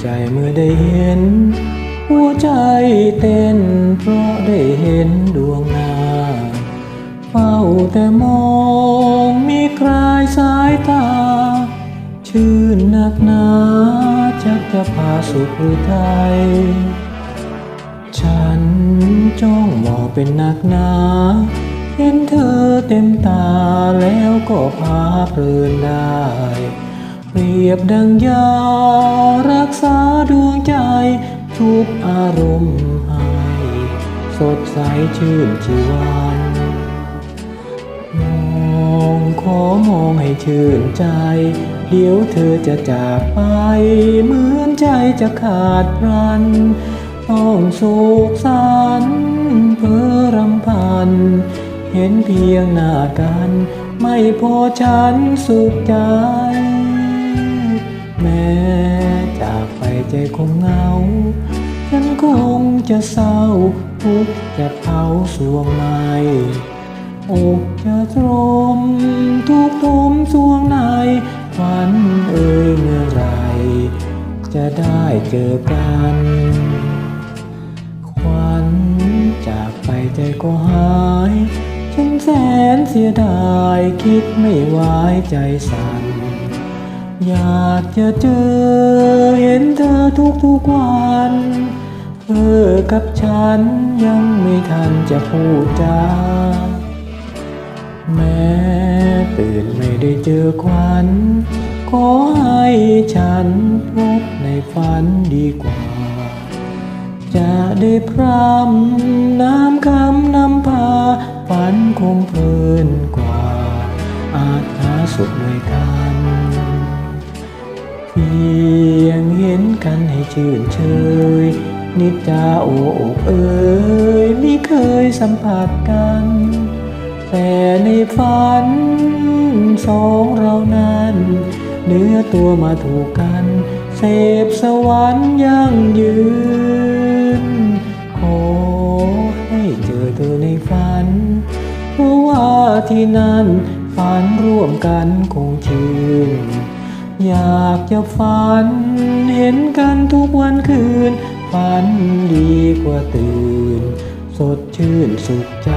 ใจเมื่อได้เห็น หัวใจเต้นเพราะได้เห็นดวงหน้าเฝ้าแต่มองมีใครสายตา ชื่นนักหนาชักจะพาสุขหรือไทยฉันจ้องมองเป็นนักหนาเห็นเธอเต็มตาแล้วก็พาเพลินได้ เปรียบดังยารักษาดวงใจ ทุกอารมณ์ให้สดใสชื่นชีวันมองขอมองให้ชื่นใจ เดี๋ยวเธอจะจากไป เหมือนใจจะขาดรัน ต้องโศกสันเพ้อรำพัน เห็นเพียงหน้ากัน ไม่พอฉันสุขใจ แม้จากไปใจคงเหงา ฉันคงจะเศร้าทุกจะเผาสวงในอกจะตรมทุกทมสวงในฝันเอ่ยเมื่อไรจะได้เจอกันควันจากไปใจก็หาย ฉันแสนเสียดายคิดไม่ไหวใจสั่น อยากจะเจอเห็นเธอทุกทุกวัน เธอกับฉันยังไม่ทันจะพูดจาแม้ตื่นไม่ได้เจอควันขอให้ฉันพบในฝันดีกว่า จะได้พรำน้ำคำนำพาฝันคงเพลินกว่า อาจหาสุขด้วยกัน พียงเห็นกันให้ชื่นเชย นิจาโอ้อกเอ่ยไม่เคยสัมผัสกัน แต่ในฝันสองเรานั้น เนื้อตัวมาถูกกัน เสพสวรรค์ยั่งยืน ขอให้เจอเธอในฝัน เพราะว่าที่นั่นฝันร่วมกันคงชื่น อยากจะฝัน เห็นกันทุกวันคืน ฝันดีกว่าตื่น สดชื่นสุขใจ